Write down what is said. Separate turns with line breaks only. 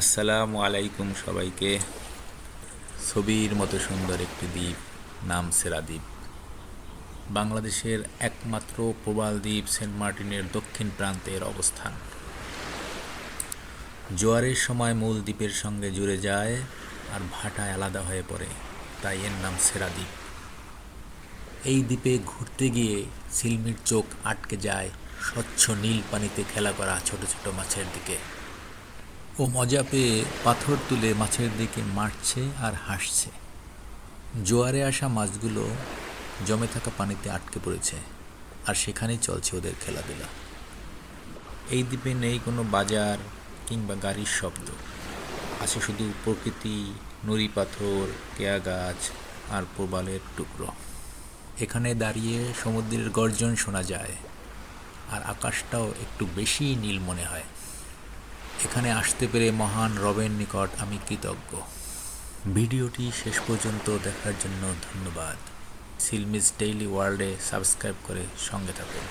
আসসালামু আলাইকুম সবাইকে। ছবির মতো সুন্দর একটি দ্বীপ নাম সেরা দ্বীপ। বাংলাদেশের একমাত্র প্রবাল দ্বীপ সেন্ট মার্টিনের দক্ষিণ প্রান্তের অবস্থান। জোয়ারের সময় মূল দ্বীপের সঙ্গে জুড়ে যায় আর ভাটায় আলাদা হয়ে পড়ে, তাই এর নাম সেরা দ্বীপ। এই দ্বীপে ঘুরতে গিয়ে সিলমির চোখ আটকে যায় স্বচ্ছ নীল পানিতে খেলা করা ছোট ছোট মাছের দিকে। ও মজা পেয়ে পাথর তুলে মাছের দিকে মারছে আর হাসছে। জোয়ারে আসা মাছগুলো জমে থাকা পানিতে আটকে পড়েছে আর সেখানেই চলছে ওদের খেলাধুলা। এই দ্বীপে নেই কোনো বাজার কিংবা গাড়ির শব্দ। আছে শুধু প্রকৃতি, নুড়ি পাথর, কেয়া গাছ আর প্রবালের টুকরো। এখানে দাঁড়িয়ে সমুদ্রের গর্জন শোনা যায় আর আকাশটাও একটু বেশি নীল মনে হয়। এখানে আসতে পেরে মহান রবের নিকট আমি কৃতজ্ঞ। ভিডিওটি শেষ পর্যন্ত দেখার জন্য ধন্যবাদ। সিলমিস ডেইলি ওয়ার্ল্ডে সাবস্ক্রাইব করে সঙ্গে থাকুন।